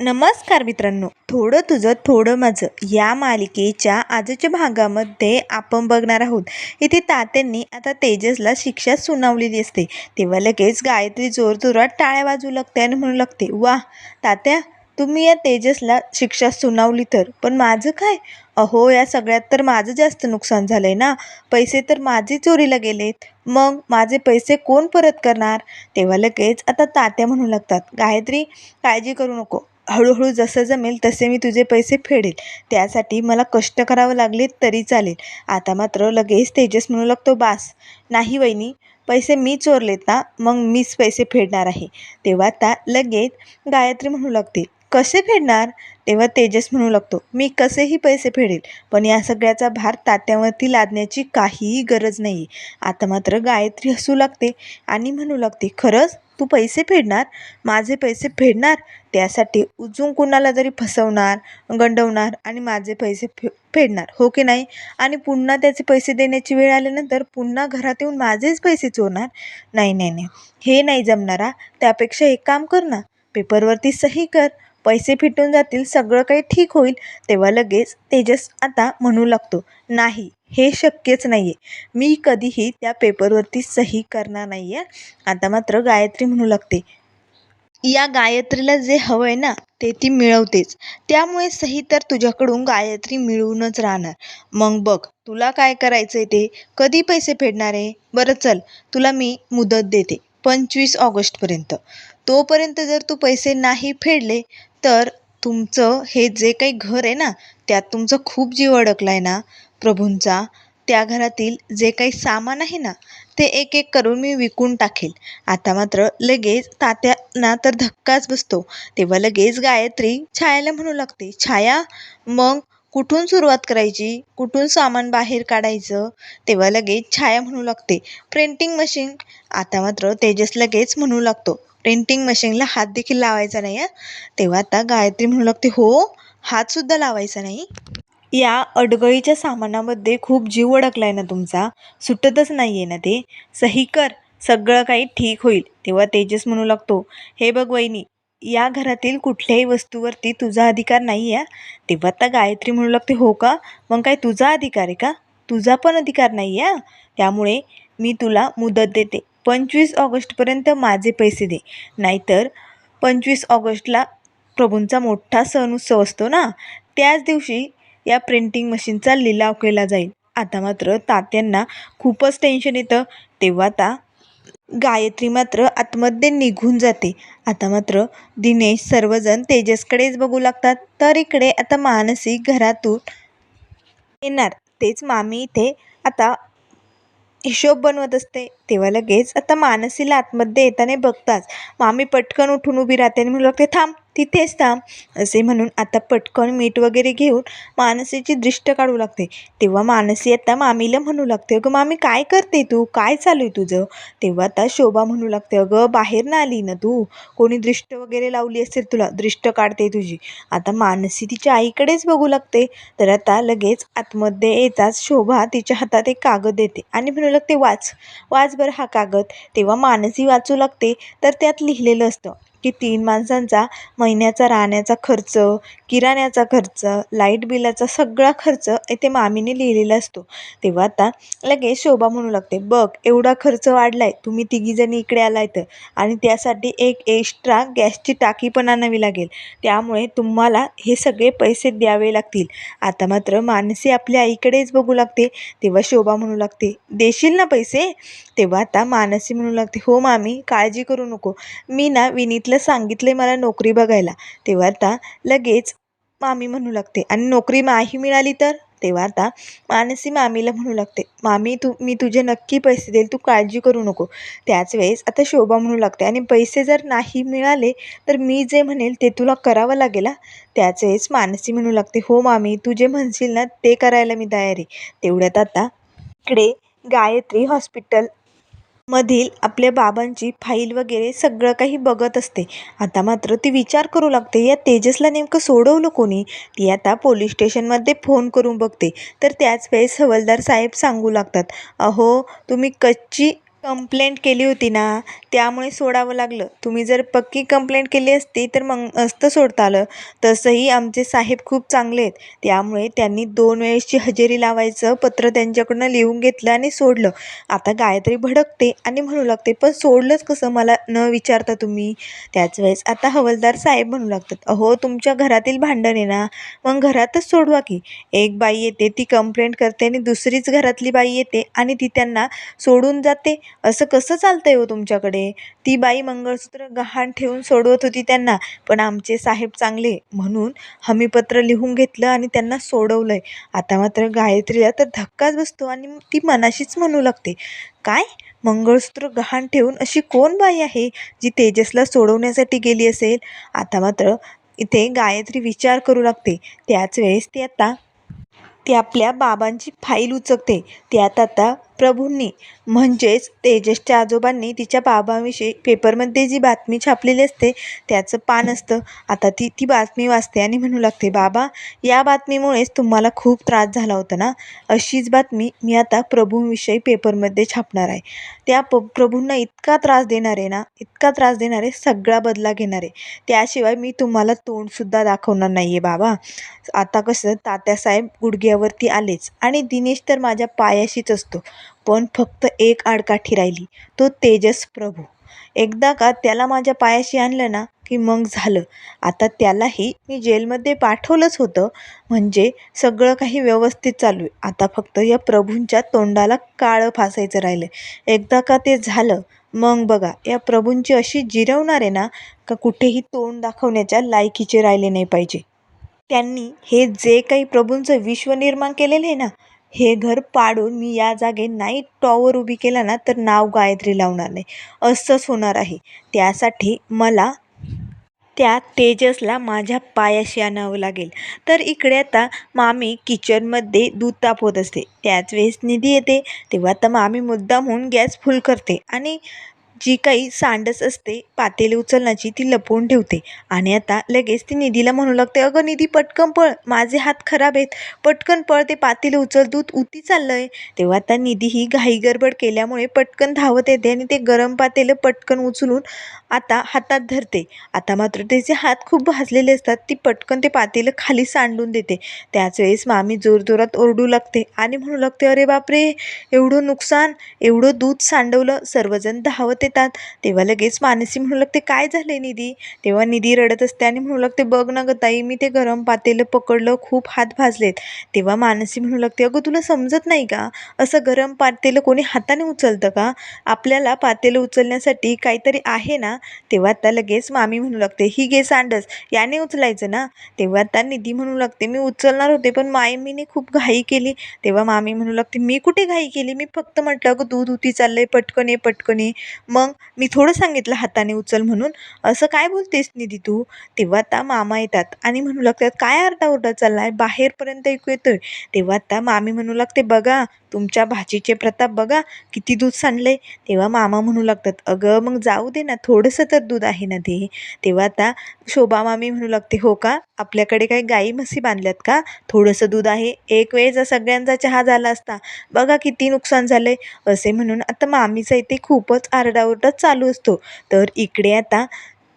नमस्कार मित्रांनो. थोडं तुझं थोडं माझं या मालिकेच्या आजच्या भागामध्ये आपण बघणार आहोत. इथे तात्यांनी आता तेजसला शिक्षा सुनावलेली असते. तेव्हा लगेच गायत्री जोरजोरात टाळ्या वाजू लागते आणि म्हणू लागते वा तात्या तुम्ही या तेजसला शिक्षा सुनावली तर. पण माझं काय? अहो या सगळ्यात तर माझं जास्त नुकसान झालं आहे ना. पैसे तर माझे चोरीला गेलेत. मग माझे पैसे कोण परत करणार? तेव्हा लगेच आता तात्या म्हणू लागतात गायत्री काळजी करू नको. हळूहळू जसं जमेल तसे मी तुझे पैसे फेडेल. त्यासाठी मला कष्ट करावं लागले तरी चालेल. आता मात्र लगेच तेजस म्हणू लागतो बास नाही वहिनी पैसे मी चोरलेत ना मग मीच पैसे फेडणार आहे. तेव्हा आता लगेच गायत्री म्हणू लागते कसे फेडणार? तेव्हा तेजस म्हणू लागतो मी कसेही पैसे फेडेल पण या सगळ्याचा भार तात्यावरती लादण्याची काहीही गरज नाही आता मात्र गायत्री हसू लागते आणि म्हणू लागते खरंच? तू पैसे फेडणार? माझे पैसे फेडणार? त्यासाठी उजून कुणाला तरी फसवणार गंडवणार आणि माझे पैसे फे फेडणार हो की नाही? आणि पुन्हा त्याचे पैसे देण्याची वेळ आल्यानंतर पुन्हा घरात येऊन माझेच पैसे चोरणार? नाही नाही नाही. हे नाही जमणारा त्यापेक्षा एक काम कर ना. पेपरवरती सही कर. पैसे फिटून जातील सगळं काही ठीक होईल तेव्हा लगेच तेजस आता म्हणू लागतो नाही हे शक्यच नाही आहे मी कधीही त्या पेपरवरती सही करणार नाही आहे आता मात्र गायत्री म्हणू लागते या गायत्रीला जे हवं आहे ना ते ती मिळवतेच. त्यामुळे सही तर तुझ्याकडून गायत्री मिळवूनच राहणार. मग बघ तुला काय करायचं आहे ते? कधी पैसे फेडणार आहे? बरं चल तुला मी मुदत देते. पंचवीस ऑगस्टपर्यंत. तोपर्यंत जर तू पैसे नाही फेडले तर तुमचं हे जे काही घर आहे ना त्यात तुमचा खूप जीव अडकला आहे ना प्रभूंचा. त्या घरातील जे काही सामान आहे ना ते एक एक करून मी विकून टाकेल. आता मात्र लगेच तात्यांना तर धक्काच बसतो. तेव्हा लगेच गायत्री छायाला म्हणू लागते छाया मग कुठून सुरुवात करायची? कुठून सामान बाहेर काढायचं? तेव्हा लगेच छाया म्हणू लागते. प्रिंटिंग मशीन आता मात्र तेजस लगेच म्हणू लागतो. प्रिंटिंग मशीनला हात देखील लावायचा नाही आहे तेव्हा आता गायत्री म्हणू लागते हो हातसुद्धा लावायचा नाही. या अडगळीच्या सामानामध्ये खूप जीव अडकला आहे ना तुमचा. सुटतच नाही आहे ना ते. सही कर. सगळं काही ठीक होईल. तेव्हा तेजस म्हणू लागतो हे बघ वहिनी या घरातील कुठल्याही वस्तूवरती तुझा अधिकार नाही आहे तेव्हा आता गायत्री म्हणू लागते हो का? मग काय तुझा अधिकार आहे का? तुझा पण अधिकार नाही आहे त्यामुळे मी तुला मुदत देते. पंचवीस ऑगस्टपर्यंत माझे पैसे दे. नाहीतर पंचवीस ऑगस्टला प्रभूंचा मोठा सण उत्सव असतो ना? त्याच दिवशी या प्रिंटिंग मशीनचा लिलाव केला जाईल. आता मात्र तात्यांना खूपच टेन्शन येतं. तेव्हा आता गायत्री मात्र आतमध्ये निघून जाते. आता मात्र दिनेश सर्वजण तेजसकडेच बघू लागतात. तर इकडे आता मानसी घरातून येणार. तेच मामी इथे आता हिशोब बनवत असते. तेव्हा लगेच आता मानसीला आतमध्ये येताना बघताच. मामी पटकन उठून उभी राहते आणि म्हणू लागते थांब तिथेच थांब असे म्हणून आता पटकन मीठ वगैरे घेऊन मानसीची दृष्ट काढू लागते. तेव्हा मानसी आता मामीला म्हणू लागते अगं मामी काय करते तू? काय चालू आहे तुझं? तेव्हा आता शोभा म्हणू लागते अगं बाहेर ना आली ना तू? कोणी दृष्ट वगैरे लावली असेल तुला दृष्ट काढते तुझी. आता मानसी तिच्या आईकडेच बघू लागते. तर आता लगेच आतमध्ये येताच शोभा तिच्या हातात एक कागद देते आणि म्हणू लागते वाच वाच बरं हा कागद. तेव्हा मानसी वाचू लागते तर त्यात लिहिलेलं असतं की तीन माणसांचा महिन्याचा राहण्याचा खर्च किराण्याचा खर्च लाइट बिलाचा सगळा खर्च इथे मामीने लिहिलेला असतो. तेव्हा आता लगेच शोभा म्हणू लागते बघ एवढा खर्च वाढला आहे तुम्ही तिघीजणी इकडे आलाय तर. आणि त्यासाठी एक एक्स्ट्रा गॅसची टाकी पण आणावी लागेल. त्यामुळे तुम्हाला हे सगळे पैसे द्यावे लागतील. आता मात्र मानसी आपल्या आईकडेच बघू लागते. तेव्हा शोभा म्हणू लागते देशील ना पैसे? तेव्हा आता मानसी म्हणू लागते हो मामी काळजी करू नको. मी ना विनीतला सांगितले मला नोकरी बघायला. तेव्हा आता लगेच मामी म्हणू लागते. आणि नोकरी नाही मिळाली तर? तेव्हा आता मानसी मामीला म्हणू लागते. मामी तू मी तुझे नक्की पैसे देईल. तू काळजी करू नको. त्याच वेळेस आता शोभा म्हणू लागते. आणि पैसे जर नाही मिळाले तर मी जे म्हणेल ते तुला करावं लागेल हा? त्याच वेळेस मानसी म्हणू लागते हो मामी तू जे म्हणशील ना ते करायला मी तयार आहे. तेवढ्यात आता इकडे गायत्री हॉस्पिटल मधील आपल्या बाबांची फाईल वगैरे सगळं काही बघत असते. आता मात्र ती विचार करू लागते या तेजसला नेमकं सोडवलं कोणी? ती आता पोलीस स्टेशनमध्ये फोन करून बघते. तर त्याच वेळेस हवलदार साहेब सांगू लागतात अहो तुम्ही कच्ची कंप्लेंट केली होती ना त्यामुळे सोडावं लागलं. तुम्ही जर पक्की कंप्लेंट केली असती तर मग असतं सोडता आलं. तसंही आमचे साहेब खूप चांगले आहेत. त्यामुळे त्यांनी दोन वेळेसची हजेरी लावायचं पत्र त्यांच्याकडनं लिहून घेतलं आणि सोडलं. आता गायत्री भडकते आणि म्हणू लागते पण सोडलंच कसं? मला न विचारता तुम्ही. त्याच वेळेस आता हवलदार साहेब म्हणू लागतात अहो तुमच्या घरातील भांडण आहे ना मग घरातच सोडवा की. एक बाई येते ती कंप्लेंट करते आणि दुसरीच घरातली बाई येते आणि ती त्यांना सोडून जाते. असं कसं चालतं आहे हो तुमच्याकडे? ती बाई मंगळसूत्र गहाण ठेवून सोडवत होती त्यांना पण आमचे साहेब चांगले. म्हणून हमीपत्र लिहून घेतलं आणि त्यांना सोडवलं आहे आता मात्र गायत्रीला तर धक्काच बसतो आणि ती मनाशीच म्हणू लागते. काय? मंगळसूत्र गहाण ठेवून अशी कोण बाई आहे जी तेजसला सोडवण्यासाठी गेली असेल? आता मात्र इथे गायत्री विचार करू लागते. त्याच वेळेस ती आता ती आपल्या बाबांची फाईल उचकते. त्यात आता प्रभूंनी म्हणजेच तेजसच्या आजोबांनी तिच्या बाबांविषयी पेपरमध्ये जी बातमी छापलेली असते त्याचं पान असतं. आता ती ती बातमी वाचते आणि म्हणू लागते बाबा या बातमीमुळेच तुम्हाला खूप त्रास झाला होता ना? अशीच बातमी मी आता प्रभूंविषयी पेपरमध्ये छापणार आहे. त्या प प्रभूंना इतका त्रास देणार आहे ना इतका त्रास देणार आहे सगळा बदला घेणार. आहे त्याशिवाय मी तुम्हाला तोंडसुद्धा दाखवणार नाही आहे बाबा. आता कसं तात्यासाहेब गुडघ्यावरती आलेच आणि दिनेश तर माझ्या पायाशीच असतो. पण फक्त एक आडकाठी राहिली. तो तेजस प्रभू. एकदा का त्याला माझ्या पायाशी आणलं ना की मग झालं. आता त्यालाही मी जेलमध्ये पाठवलंच होतं. म्हणजे सगळं काही व्यवस्थित चालू आहे. आता फक्त या प्रभूंच्या तोंडाला काळं फासायचं राहिलं एकदा का ते झालं मग बघा. या प्रभूंची अशी जिरवणार आहे ना का कुठेही तोंड दाखवण्याच्या लायकीचे राहिले नाही पाहिजे. त्यांनी हे जे काही प्रभूंचं विश्व निर्माण केलेलं आहे ना हे घर पाडून मी या जागे नाईट टॉवर उभी केला ना तर नाव गायत्री लावणार नाही. असंच होणार आहे. त्यासाठी मला त्या तेजसला माझ्या पायाशी आणावं लागेल. तर इकडे आता मामी किचनमध्ये दूध तापवत असते. त्याच वेळेस निधी येते. तेव्हा आता मामी मुद्दामहून गॅस फुल करते. आणि जी काही सांडस असते पातेले उचलण्याची ती लपवून ठेवते. आणि आता लगेच ती निधीला म्हणू लागते अगं निधी पटकन पळ माझे हात खराब आहेत. पटकन पळ ते पातेले उचल दूध उती चाललंय. तेव्हा आता निधी ही घाई गडबड केल्यामुळे पटकन धावत येते आणि ते गरम पातेलं पटकन उचलून आता हातात धरते. आता मात्र त्याचे हात खूप भाजलेले असतात ती पटकन ते पातेलं खाली सांडून देते. त्याच वेळेस मामी जोरजोरात ओरडू लागते आणि म्हणू लागते अरे बापरे! एवढं नुकसान एवढं दूध सांडवलं सर्वजण धावत येतात तेव्हा लगेच मानसी म्हणू लागते काय झाले निधी? तेव्हा निधी रडत असते आणि म्हणू लागते बघ ना ग ताई मी ते गरम पातेलं पकडलं खूप हात भाजलेत. तेव्हा मानसी म्हणू लागते अगं तुला समजत नाही का? असं गरम पातेलं कोणी हाताने उचलतं का? आपल्याला पातेलं उचलण्यासाठी काहीतरी आहे ना? तेव्हा आता लगेच मामी म्हणू लागते ही घे सांडस याने उचलायचं ना? तेव्हा आता निधी म्हणू लागते मी उचलणार होते पण मायमीने खूप घाई केली. तेव्हा मामी म्हणू लागते मी कुठे घाई केली? मी फक्त म्हटलं अगं दूध उती चाललंय पटकन ये पटकन ये. मग मी थोडं सांगितलं हाताने उचल म्हणून. असं काय बोलतेस निधी तू? तेव्हा आता मामा येतात. आणि म्हणू लागतात काय आरडाओरडा आहे बाहेरपर्यंत ऐकू येतोय. तेव्हा आता मामी म्हणू लागते बघा तुमच्या भाचीचे प्रताप बघा किती दूध सांडले तेव्हा मामा म्हणू लागतात अगं मग जाऊ दे ना थोडंसं तर दूध आहे ना ते. तेव्हा आता शोभा मामी म्हणू लागते हो का? आपल्याकडे काही गाई म्हशी बांधल्यात का? थोडंसं दूध आहे. एक वेळेचा सगळ्यांचा चहा झाला असता बघा किती नुकसान झालंय. असे म्हणून आता मामीचा इथे खूपच आरडाओरडा चालू असतो. तर इकडे आता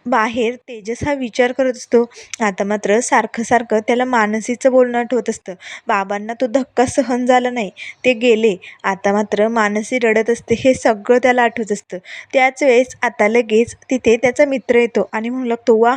बाहेर तेजस हा विचार करत असतो. आता मात्र सारखं सारखं त्याला मानसीचं बोलणं आठवत असतं. बाबांना तो धक्का सहन झाला नाही. ते गेले. आता मात्र मानसी रडत असते हे सगळं त्याला आठवत असतं. त्याच वेळेस आता लगेच तिथे त्याचा मित्र येतो आणि म्हणू लागतो वा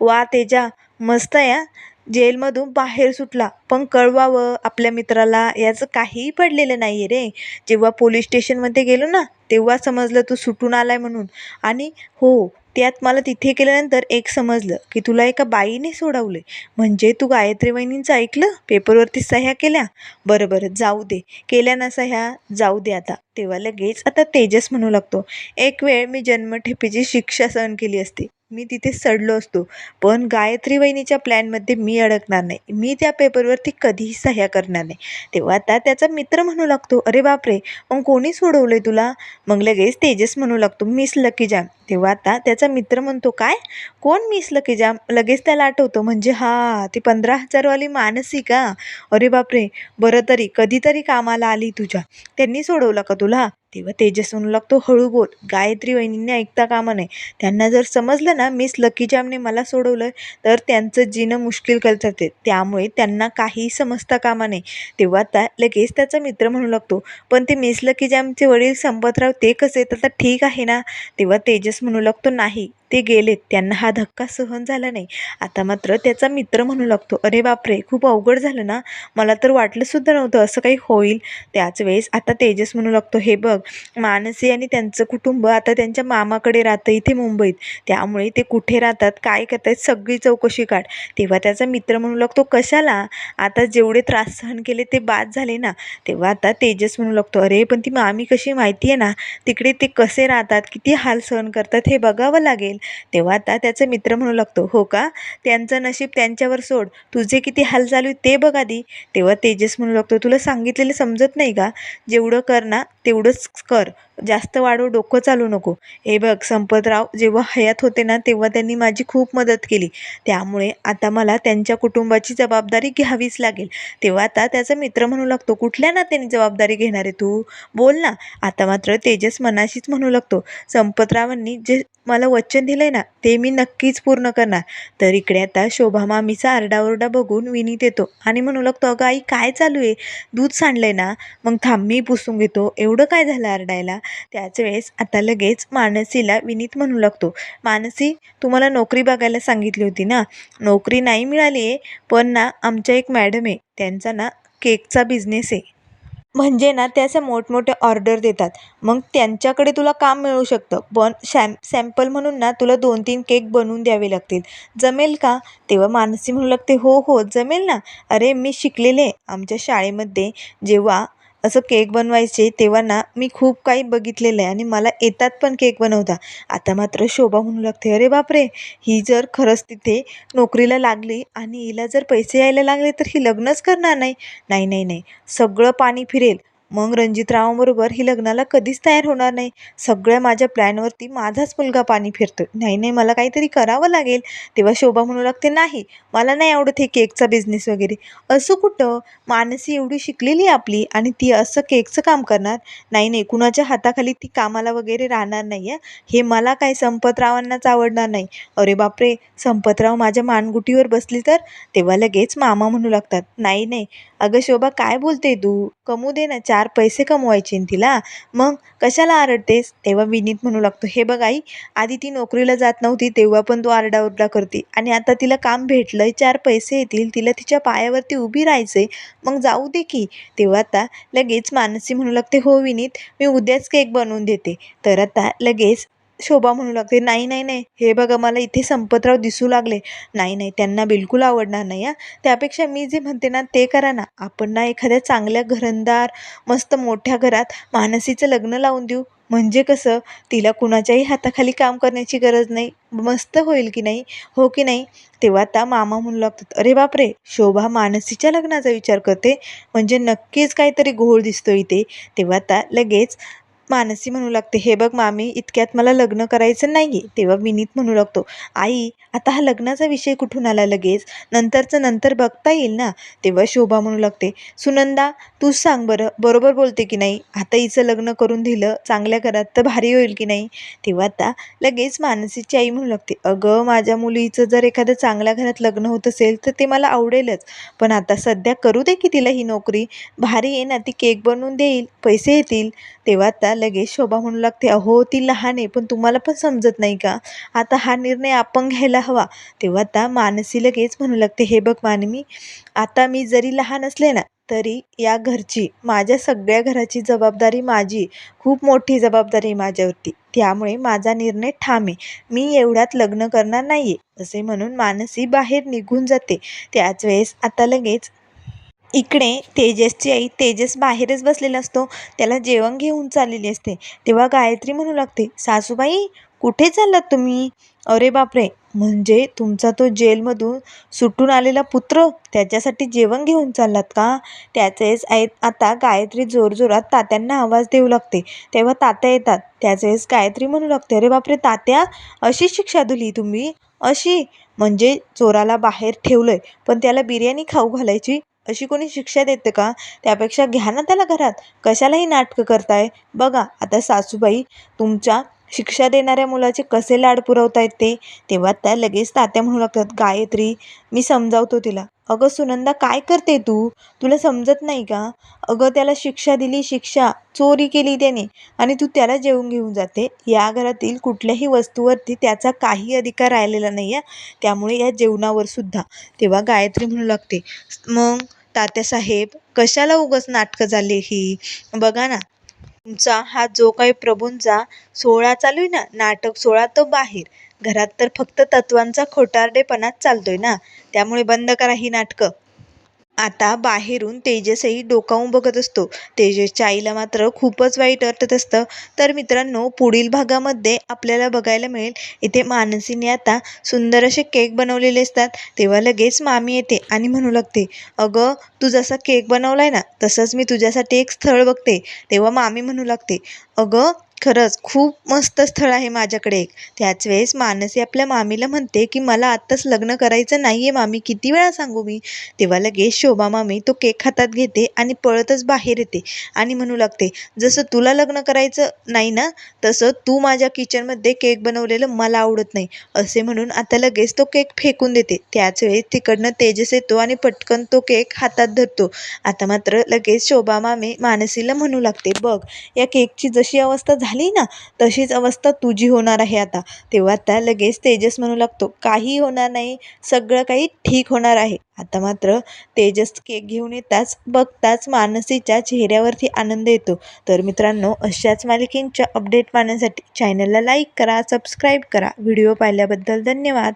वा तेजा मस्त आहे जेलमधून बाहेर सुटला. पण कळवावं आपल्या मित्राला. याचं काहीही पडलेलं नाही आहे रे. जेव्हा पोलीस स्टेशनमध्ये गेलो ना तेव्हा समजलं तू सुटून आलाय म्हणून. आणि हो त्यात मला तिथे गेल्यानंतर एक समजलं की तुला एका बाईने सोडवले म्हणजे तू गायत्री वहिनींचं ऐकलं? पेपरवरती सह्या केल्या? बरं बरं जाऊ दे. केल्या ना सह्या जाऊ दे आता. तेव्हा लगेच आता तेजस म्हणू लागतो. एक वेळ मी जन्मठेपेची शिक्षा सहन केली असती. मी तिथे सडलो असतो. पण गायत्री वहिनीच्या प्लॅनमध्ये मी अडकणार नाही. मी त्या पेपरवरती कधीही सह्या करणार नाही. तेव्हा आता त्याचा मित्र म्हणू लागतो अरे बापरे मग कोणी सोडवलंय तुला? मग लगेच तेजस म्हणू लागतो मिस लकी जॅम तेव्हा आता त्याचा मित्र म्हणतो काय? कोण मिस लकी जॅम लगेच त्याला आठवतो म्हणजे हा ती पंधरा हजारवाली मानसी का? अरे बापरे बरं तरी कधीतरी कामाला आली तुझ्या. त्यांनी सोडवलं का तुला? तेव्हा तेजस म्हणू लागतो हळू बोल गायत्री वहिनींनी ऐकता कामा नये. त्यांना जर समजलं ना मिस लकी जॅमने मला सोडवलं तर त्यांचं जीणं मुश्किल करते त्यामुळे त्यांना काहीही समजता कामा नये. तेव्हा त्या लगेच त्याचा मित्र म्हणू लागतो पण ते मिस लकी जॅमचे वडील संपतराव ते कसे? तर आता ठीक आहे ना? तेव्हा तेजस म्हणू लागतो नाही. ते गेलेत. त्यांना हा धक्का सहन झाला नाही. आता मात्र त्याचा मित्र म्हणू लागतो अरे बापरे खूप अवघड झालं ना? मला तर वाटलंसुद्धा नव्हतं असं काही होईल. त्याच वेळेस आता तेजस म्हणू लागतो हे बघ मानसी आणि त्यांचं कुटुंब आता त्यांच्या मामाकडे राहतं इथे मुंबईत. त्यामुळे ते कुठे राहतात काय करतात सगळी चौकशी काढ. तेव्हा त्याचा मित्र म्हणू लागतो कशाला? आता जेवढे त्रास सहन केले ते बाद झाले ना? तेव्हा आता तेजस म्हणू लागतो अरे पण ती मामी कशी माहिती आहे ना? तिकडे ते कसे राहतात? किती हाल सहन करतात हे बघावं लागेल. तेव्हा आता त्याचा मित्र म्हणू लागतो हो का? त्यांचं नशीब त्यांच्यावर सोड. तुझे किती हाल चालू ते बघ आधी. तेव्हा तेजस म्हणू लागतो तुला सांगितलेलं समजत नाही का? जेवढं कर ना तेवढंच कर. जास्त वाढव डोकं चालू नको. हे बघ संपतराव जेव्हा हयात होते ना तेव्हा त्यांनी माझी खूप मदत केली. त्यामुळे आता मला त्यांच्या कुटुंबाची जबाबदारी घ्यावीच लागेल. तेव्हा आता त्याचा मित्र म्हणू लागतो कुठल्या नात्याने जबाबदारी घेणार आहे तू? बोल ना. आता मात्र तेजस मनाशीच म्हणू लागतो संपतरावांनी जे मला वचन दिलं आहे ना ते मी नक्कीच पूर्ण करणार. तर इकडे आता शोभा मामीचा आरडाओरडा बघून विनीत येतो आणि म्हणू लागतो अगं आई काय चालू आहे? दूध सांडलंय ना? मग थांब मी पुसून घेतो. एवढं काय झालं आरडायला? त्याच वेळेस आता लगेच मानसीला विनीत म्हणू लागतो मानसी तुम्हाला नोकरी बघायला सांगितली होती ना? नोकरी नाही मिळाली आहे पण ना आमच्या एक मॅडम आहे. त्यांचा ना केकचा बिझनेस आहे. म्हणजे ना ते असे मोठमोठे ऑर्डर देतात. मग त्यांच्याकडे तुला काम मिळू शकतं. पण शॅम सॅम्पल म्हणून ना तुला दोन तीन केक बनवून द्यावे लागतील. जमेल का? तेव्हा मानसी म्हणू लागते हो हो जमेल ना? अरे मी शिकलेले आमच्या शाळेमध्ये. जेव्हा असं केक बनवायचे तेव्हा ना मी खूप काही बघितलेलं आहे आणि मला येतात पण केक बनवता. आता मात्र शोभा म्हणू लागते. अरे बापरे! ही जर खरंच तिथे नोकरीला लागली आणि हिला जर पैसे यायला लागले तर ही लग्नच करणार नाही. नाही नाही नाही. सगळं पाणी फिरेल. मग रणजितरावांबरोबर ही लग्नाला कधीच तयार होणार नाही. सगळ्या माझ्या प्लॅनवरती माझाच मुलगा पाणी फिरतो नाही नाही मला काहीतरी करावं लागेल. तेव्हा शोभा म्हणू लागते नाही मला नाही आवडत हे केकचा बिझनेस वगैरे. असं कुठं? मानसी एवढी शिकलेली आहे आपली आणि ती असं केकचं काम करणार? नाही नाही कुणाच्या हाताखाली ती कामाला वगैरे राहणार नाही आहे हे मला काय संपतरावांनाच आवडणार नाही. अरे बापरे! संपतराव माझ्या मानगुटीवर बसली तर? तेव्हा लगेच मामा म्हणू लागतात. नाही नाही. अगं शोभा काय बोलते तू? कमू दे ना चार पैसे कमवायचे तिला. मग कशाला आरडतेस? तेव्हा विनीत म्हणू लागतो हे बघ आई आधी ती नोकरीला जात नव्हती तेव्हा पण तू आरडाओरडा करते. आणि आता तिला काम भेटलंय चार पैसे येतील तिला तिच्या पायावरती उभी राहायचंय. मग जाऊ दे की. तेव्हा आता लगेच मानसी म्हणू लागते हो विनीत मी उद्याच केक बनवून देते. तर आता लगेच शोभा म्हणू लागते. नाही नाही नाही. हे बघा मला इथे संपतराव दिसू लागले. नाही नाही. त्यांना बिलकुल आवडणार नाही हां. त्यापेक्षा मी जे म्हणते ना ते करा ना. आपण ना एखाद्या चांगल्या घरंदार मस्त मोठ्या घरात मानसीचं लग्न लावून देऊ. म्हणजे कसं? तिला कुणाच्याही हाताखाली काम करण्याची गरज नाही. मस्त होईल की नाही? हो की नाही? तेव्हा आता मामा म्हणू लागतात अरे बापरे! शोभा मानसीच्या लग्नाचा विचार करते? म्हणजे नक्कीच काहीतरी घोळ दिसतो इथे. तेव्हा आता लगेच मानसी म्हणू लागते हे बघ मामी इतक्यात मला लग्न करायचं नाही आहे तेव्हा विनीत म्हणू लागतो आई आता हा लग्नाचा विषय कुठून आला लगेच? नंतरचं नंतर बघता येईल ना? तेव्हा शोभा म्हणू लागते सुनंदा तूच सांग बरं बरोबर बोलते की नाही? आता हिचं लग्न करून दिलं चांगल्या घरात तर भारी होईल की नाही? तेव्हा आता लगेच मानसीची आई म्हणू लागते अगं माझ्या मुलीचं जर एखादं चांगल्या घरात लग्न होत असेल तर ते मला आवडेलच. पण आता सध्या करू दे की तिला ही नोकरी. भारी आहे ना ती केक बनवून देईल पैसे येतील. तेव्हा आता लगेच शोभा म्हणू लागते अहो ती लहान आहे पण तुम्हाला पण समजत नाही का? आता हा निर्णय आपण घ्यायला हवा. तेव्हा आता मानसी लगेच म्हणू लागते हे बघ मानवी आता मी जरी लहान असले ना तरी या घरची माझ्या सगळ्या घराची जबाबदारी माझी खूप मोठी जबाबदारी आहे माझ्यावरती. त्यामुळे माझा निर्णय ठाम आहे. मी एवढ्यात लग्न करणार नाही आहे असे म्हणून मानसी बाहेर निघून जाते. त्याच वेळेस आता लगेच इकडे तेजसची आई तेजस बाहेरच बसलेला असतो. त्याला जेवण घेऊन चाललेली असते. तेव्हा गायत्री म्हणू लागते सासूबाई कुठे चाललात तुम्ही? अरे बापरे म्हणजे तुमचा तो जेलमधून सुटून आलेला पुत्र त्याच्यासाठी जेवण घेऊन चाललात का? त्याचेच आई आता गायत्री जोरजोरात तात्यांना आवाज देऊ लागते. तेव्हा तात्या येतात. त्याचेच गायत्री म्हणू लागते अरे बापरे तात्या अशी शिक्षा दिली तुम्ही? अशी? म्हणजे चोराला बाहेर ठेवलंय पण त्याला बिर्याणी खाऊ घालायची अशी कोणी शिक्षा देते का? त्यापेक्षा घ्या ना त्याला घरात. कशाला ही नाटकं करताय. बघा आता सासूबाई तुमच्या शिक्षा देणाऱ्या मुलाचे कसे लाड पुरवतायत ते. तेव्हा त्या लगेच तात्या म्हणू लागतात गायत्री मी समजावतो तिला. अगं सुनंदा काय करते तू? तुला समजत नाही का? अगं त्याला शिक्षा दिली शिक्षा चोरी केली त्याने आणि तू त्याला जेवून घेऊन जाते. या घरातील कुठल्याही वस्तूवरती त्याचा काही अधिकार राहिलेला नाही आहे त्यामुळे या जेवणावर सुद्धा. तेव्हा गायत्री म्हणू लागते मग तात्यासाहेब कशाला उगाच नाटकं झाली ही? बघा ना. तुमचा हा जो काही प्रभूंचा सोहळा चालू आहे ना नाटक सोहळा तो बाहेर. घरात तर फक्त तत्वांचा खोटारडेपणाच चालतोय ना. त्यामुळे बंद करा ही नाटकं. आता बाहेरून तेजसही डोकावून बघत असतो. तेजसच्या आईला मात्र खूपच वाईट वाटत असतं. तर मित्रांनो पुढील भागामध्ये आपल्याला बघायला मिळेल. इथे मानसीने आता सुंदर असे केक बनवलेले असतात. तेव्हा लगेच मामी येते आणि म्हणू लागते अगं तू जसा केक बनवलाय ना तसंच मी तुझ्यासाठी एक स्थळ बघते. तेव्हा मामी म्हणू लागते अगं खरंच खूप मस्त स्थळ आहे माझ्याकडे एक. त्याच वेळेस मानसी आपल्या मामीला म्हणते की मला आत्ताच लग्न करायचं नाही आहे मामी किती वेळा सांगू मी? तेव्हा लगेच शोभा मामी तो केक हातात घेते आणि पळतच बाहेर येते आणि म्हणू लागते जसं तुला लग्न करायचं नाही ना तसं तू माझ्या किचनमध्ये केक बनवलेलं मला आवडत नाही असे म्हणून आता लगेच तो केक फेकून देते. त्याच वेळेस तिकडनं तेजस येतो आणि पटकन तो केक हातात धरतो. आता मात्र लगेच शोभा मामी मानसीला म्हणू लागते बघ या केकची जशी अवस्था झाली ना तशीच अवस्था तुझी होणार आहे आता. तेव्हा आता लगेच तेजस म्हणू लागतो काही होणार नाही सगळं काही ठीक होणार आहे. आता मात्र तेजस केक घेऊन येताच बघताच मानसीच्या चेहऱ्यावरती आनंद येतो. तर मित्रांनो अशाच मालिकेंच्या अपडेट पाहण्यासाठी चॅनलला लाईक करा सबस्क्राईब करा. व्हिडिओ पाहिल्याबद्दल धन्यवाद.